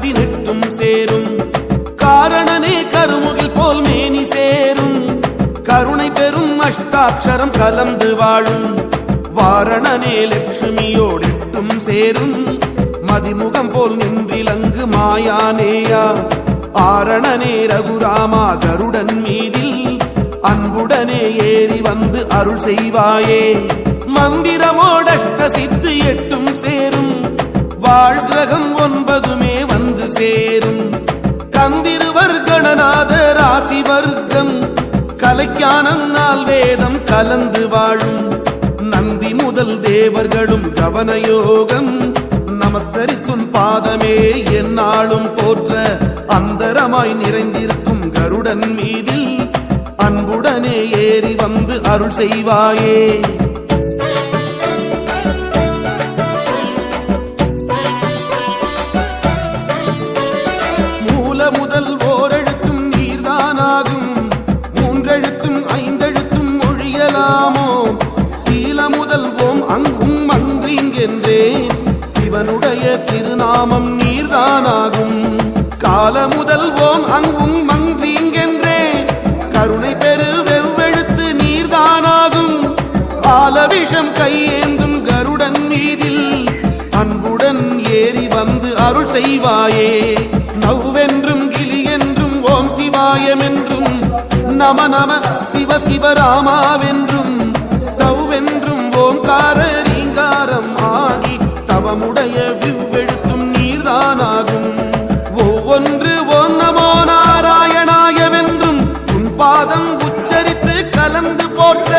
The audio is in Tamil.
பதினெட்டும் சேரும். காரணனே கருமுகில் போல் மேனி சேரும். கருணை பெரும் அஷ்டாட்சரம் கலந்து வாழும். வாரணனே லட்சுமியோடெட்டும் சேரும். மதிமுகம் போல் நின்றிலங்கு மாயானேயா. ஆரணனே ரகுராமா கருடன் மீதில். அன்புடனே ஏறி வந்து அருள் செய்வாயே. மந்திரமோட கந்திருவர் ராசி வர்க்கம் கலைக்கானம் நாள் வேதம் கலந்து வாழும். நந்தி முதல் தேவர்களும் கவனயோகம் நமஸ்தரிக்கும் பாதமே என்னாலும் போற்ற அந்தரமாய் நிறைந்திருக்கும் கருடன் மீதில் அன்புடனே ஏறி வந்து அருள் செய்வாயே. மொழியலாமோ சீல முதல் ஓம் அங்கும் மங்கிங்கென்றேன் சிவனுடைய திருநாமம் நீர்தானாகும். கால முதல் ஓம் அங்கும் மங்கிங்கென்றேன் கருணை பெரு வெவ்வெழுத்து நீர்தானாகும். பாலவிஷம் கையேந்தும் கருடன் மீதில். அன்புடன் ஏறி வந்து அருள் செய்வாயே. நவ்வென் நம நம சிவ சிவ ராமாவென்றும் சௌவென்றும் ஓங்கார ரீங்காரம் ஆகி தவமுடைய விவ்வெழுத்தும் நீர்தானாகும். ஒவ்வொன்று ஓம் நமோ நாராயணாயவென்றும் உன் பாதம் உச்சரித்து கலந்து போட்ட